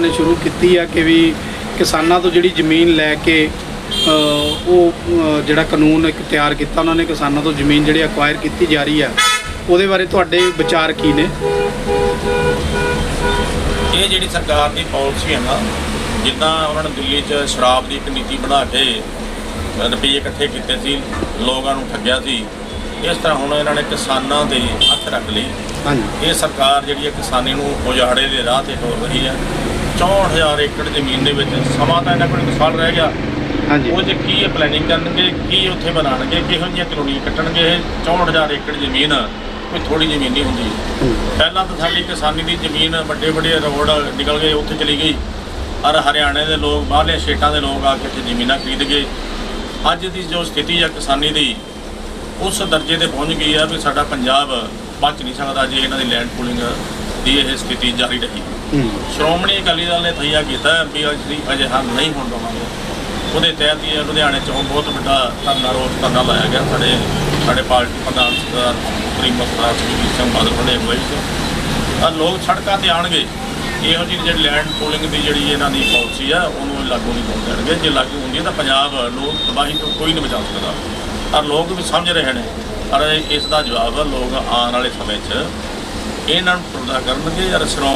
ਉਹਨਾਂ ਨੇ ਸ਼ੁਰੂ ਕੀਤੀ ਆ ਕਿ ਵੀ ਕਿਸਾਨਾਂ ਤੋਂ ਜਿਹੜੀ ਜ਼ਮੀਨ ਲੈ ਕੇ ਉਹ ਜਿਹੜਾ ਕਾਨੂੰਨ ਇੱਕ ਤਿਆਰ ਕੀਤਾ ਉਹਨਾਂ ਨੇ ਕਿਸਾਨਾਂ ਤੋਂ ਜ਼ਮੀਨ ਜਿਹੜੀ ਅਕਵਾਇਰ ਕੀਤੀ ਜਾ ਰਹੀ ਆ ਉਹਦੇ ਬਾਰੇ ਤੁਹਾਡੇ ਵਿਚਾਰ ਕੀ ਨੇ? ਇਹ ਜਿਹੜੀ ਸਰਕਾਰ ਦੀ ਪਾਲਿਸੀ ਹੈ ਨਾ ਜਿੱਦਾਂ ਉਹਨਾਂ ਨੇ ਦਿੱਲੀ 'ਚ ਸ਼ਰਾਬ ਦੀ ਇੱਕ ਨੀਤੀ ਬਣਾ ਕੇ ਰੁਪਈਏ ਇਕੱਠੇ ਕੀਤੇ ਸੀ ਲੋਕਾਂ ਨੂੰ ਠੱਗਿਆ ਸੀ ਇਸ ਤਰ੍ਹਾਂ ਹੁਣ ਇਹਨਾਂ ਨੇ ਕਿਸਾਨਾਂ ਦੇ ਹੱਥ ਰੱਖ ਲਈ ਹਾਂਜੀ। ਇਹ ਸਰਕਾਰ ਜਿਹੜੀ ਹੈ ਕਿਸਾਨੀ ਨੂੰ ਉਜਾੜੇ ਦੇ ਰਾਹ ਤੇ ਤੋਰ ਰਹੀ ਹੈ 64000 ਏਕੜ ਜ਼ਮੀਨ ਦੇ ਵਿੱਚ ਸਮਾਂ ਤਾਂ ਇਹਨਾਂ ਕੋਲ ਇੱਕ ਸਾਲ ਰਹਿ ਗਿਆ। ਹਾਂਜੀ। ਉਹ 'ਚ ਕੀ ਇਹ ਪਲੈਨਿੰਗ ਕਰਨਗੇ ਕੀ ਉੱਥੇ ਬਣਾਉਣਗੇ ਕਿਹੋ ਜਿਹੀਆਂ ਕਲੋਨੀਆਂ ਕੱਟਣਗੇ ਇਹ 64000 ਏਕੜ ਜ਼ਮੀਨ ਕੋਈ ਥੋੜੀ ਜ਼ਮੀਨ ਨਹੀਂ ਹੁੰਦੀ। ਪਹਿਲਾਂ ਤਾਂ ਸਾਡੀ ਕਿਸਾਨੀ ਦੀ ਜ਼ਮੀਨ ਵੱਡੇ ਵੱਡੇ ਰੋਡ ਨਿਕਲ ਗਏ ਉੱਥੇ ਚਲੀ ਗਈ। ਔਰ ਹਰਿਆਣੇ ਦੇ ਲੋਕ ਬਾਹਰਲੇ ਸਟੇਟਾਂ ਦੇ ਲੋਕ ਆ ਕੇ ਇੱਥੇ ਜ਼ਮੀਨਾਂ ਖਰੀਦ ਗਏ। ਅੱਜ ਦੀ ਜੋ ਸਥਿਤੀ ਹੈ ਕਿਸਾਨੀ ਦੀ ਉਸ ਦਰਜੇ ਤੇ ਪਹੁੰਚ ਗਈ ਹੈ ਵੀ ਸਾਡਾ ਪੰਜਾਬ ਬਚ ਨਹੀਂ ਸਕਦਾ ਜੇ ਇਹਨਾਂ ਦੀ ਲੈਂਡ ਪੂਲਿੰਗ ਦੀ ਇਹ ਸਥਿਤੀ ਜਾਰੀ ਰਹੀ। ਸ਼੍ਰੋਮਣੀ ਅਕਾਲੀ ਦਲ ਨੇ ਤਈਆ ਕੀਤਾ ਹੈ ਵੀ ਅਸੀਂ ਅਜੇ ਹਾਂ ਨਹੀਂ ਹੋਣ ਦੇਵਾਂਗੇ। ਉਹਦੇ ਤਹਿਤ ਹੀ ਲੁਧਿਆਣੇ ਚੋਂ ਬਹੁਤ ਵੱਡਾ ਧਰਨਾ ਰੋਸ ਧਰਨਾ ਲਾਇਆ ਗਿਆ। ਸਾਡੇ ਸਾਡੇ ਪਾਰਟੀ ਪ੍ਰਧਾਨ ਸਰਦਾਰ ਸੁਪਰੀਮ ਸਰਦਾਰ ਸੁਖਬੀਰ ਸਿੰਘ ਬਾਦਲ ਨੇ ਅਗਵਾਈ ਚ ਆ ਲੋਕ ਸੜਕਾਂ ਤੇ ਆਣਗੇ ਇਹੋ ਜਿਹੀ ਜਿਹੜੀ ਲੈਂਡ ਪੂਲਿੰਗ ਦੀ ਜਿਹੜੀ ਇਹਨਾਂ ਦੀ ਪਾਲਿਸੀ ਆ ਉਹਨੂੰ ਲਾਗੂ ਨਹੀਂ ਹੋਣ ਦੇਣਗੇ। ਜੇ ਲਾਗੂ ਹੁੰਦੀ ਤਾਂ ਪੰਜਾਬ ਨੂੰ ਤਬਾਹੀ ਤੋਂ ਕੋਈ ਨਹੀਂ ਬਚਾ ਸਕਦਾ। ਔਰ ਲੋਕ ਵੀ ਸਮਝ ਰਹੇ ਨੇ। ਔਰ ਇਸ ਦਾ ਜਵਾਬ ਲੋਕ ਆਉਣ ਵਾਲੇ ਸਮੇਂ 'ਚ ਇਹਨਾਂ ਨੂੰ ਪਰਦਾ ਕਰਨਗੇ ਔਰ ਸ਼੍ਰੋਮਣੀ